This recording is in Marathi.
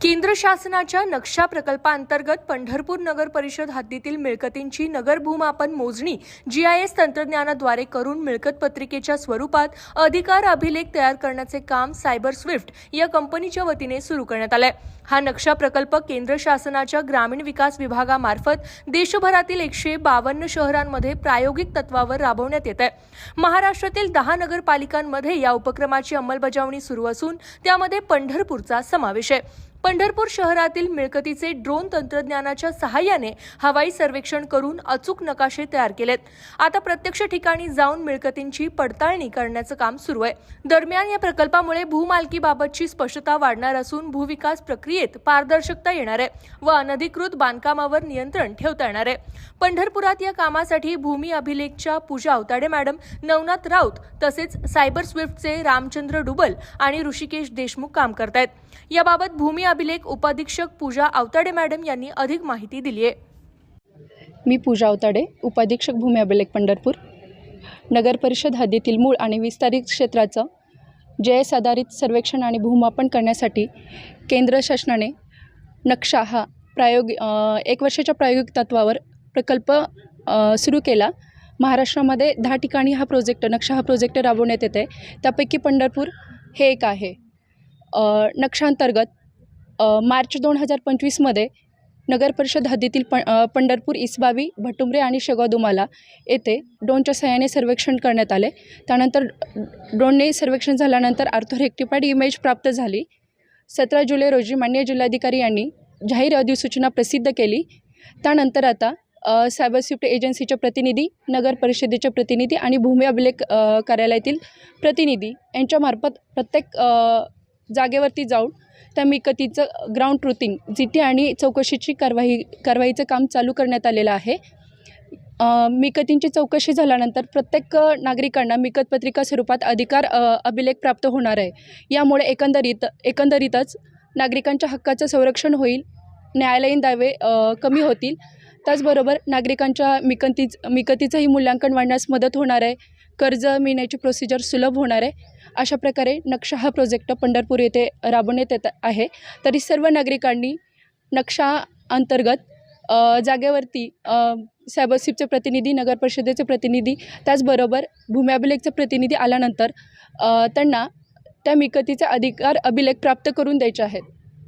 केंद्र शासनाच्या नक्षा प्रकल्पांतर्गत पंढरपूर नगर परिषद हद्दीतील मिळकतींची नगर भूमापन मोजणी जीआयएस तंत्रज्ञानाद्वारे करून मिळकत पत्रिकेच्या स्वरूपात अधिकार अभिलेख तयार करण्याचे काम सायबर स्विफ्ट या कंपनीच्या वतीने सुरू करण्यात आलंय. हा नक्षा प्रकल्प केंद्र शासनाच्या ग्रामीण विकास विभागामार्फत देशभरातील एकशे बावन्न शहरांमध्ये प्रायोगिक तत्वावर राबवण्यात येत आहे महाराष्ट्रातील दहा नगरपालिकांमध्ये या उपक्रमाची अंमलबजावणी सुरू असून त्यामध्ये पंढरपूरचा समावेश आहे. पंढरपूर शहरातील मिळकतीचे ड्रोन तंत्रज्ञानाच्या सहाय्याने हवाई सर्वेक्षण करून अचूक नकाशे तयार केलेत. आता प्रत्यक्ष ठिकाणी जाऊन मिळकतींची पडताळणी करण्याचं काम सुरू आहे. दरम्यान या प्रकल्पामुळे भूमालकीबाबतची स्पष्टता वाढणार असून भूविकास प्रक्रियेत पारदर्शकता येणार आहे व अनधिकृत बांधकामावर नियंत्रण ठेवता येणार आहे. पंढरपुरात या कामासाठी भूमी अभिलेखच्या पूजा अवताडे मॅडम नवनाथ राऊत तसेच सायबर स्विफ्टचे रामचंद्र डुबल आणि ऋषिकेश देशमुख काम करतायत. याबाबत भूमी अभिलेख उपाधीक्षक पूजा अवताडे मॅडम यांनी अधिक माहिती दिली आहे मी पूजा अवताडे उपाधीक्षक भूमी अभिलेख पंढरपूर. नगर परिषद हद्दीतील मूळ आणि विस्तारित क्षेत्राचं जे एस आधारित सर्वेक्षण आणि भूमापन करण्यासाठी केंद्र शासनाने नक्षा हा प्रायोग एक वर्षाच्या प्रायोगिक तत्वावर प्रकल्प सुरू केला. महाराष्ट्रामध्ये दहा ठिकाणी हा प्रोजेक्ट नक्षा हा प्रोजेक्ट राबवण्यात येते त्यापैकी पंढरपूर हे एक आहे. नक्षांतर्गत मार्च दोन हजार पंचवीसमध्ये नगर परिषद हद्दीतील प पंढरपूर इसबावी भटुंबरे आणि शेगावदुमाला येथे ड्रोनच्या सहाय्याने सर्वेक्षण करण्यात आले. त्यानंतर ड्रोनने सर्वेक्षण झाल्यानंतर आर्थोरेक्टिफाईड इमेज प्राप्त झाली. सतरा जुलै रोजी मान्य जिल्हाधिकारी यांनी जाहीर अधिसूचना प्रसिद्ध केली. त्यानंतर आता सायबर स्विफ्ट एजन्सीचे प्रतिनिधी नगर परिषदेचे प्रतिनिधी आणि भूमी अभिलेख कार्यालयातील प्रतिनिधी यांच्यामार्फत प्रत्येक जागेवरती जाऊन त्या मिकतीचं ग्राउंड ट्रुथिंग जिथे आणि चौकशीची कारवाई कारवाईचं काम चालू करण्यात आलेलं आहे. अ, मिकतींची चौकशी झाल्यानंतर प्रत्येक नागरिकांना मिकतपत्रिका स्वरूपात अधिकार अभिलेख प्राप्त होणार आहे. यामुळे एकंदरीत एकंदरीतच नागरिकांच्या हक्काचं संरक्षण होईल न्यायालयीन दावे कमी होतील. त्याचबरोबर नागरिकांच्या मिकतीच मिकतीचंही मूल्यांकन वाढण्यास मदत होणार आहे. कर्ज मिळण्याची प्रोसिजर सुलभ होणार आहे. अशा प्रकारे नक्षा हा प्रोजेक्ट पंढरपूर येथे राबवण्यात येत आहे. तरी सर्व नागरिकांनी नक्षा अंतर्गत जागेवरती अ, सायबर प्रतिनिधी नगर परिषदेचे प्रतिनिधी त्याचबरोबर भूमी अभिलेखचे प्रतिनिधी आल्यानंतर त्यांना त्या मिकतीचे अधिकार अभिलेख प्राप्त करून द्यायचे आहेत.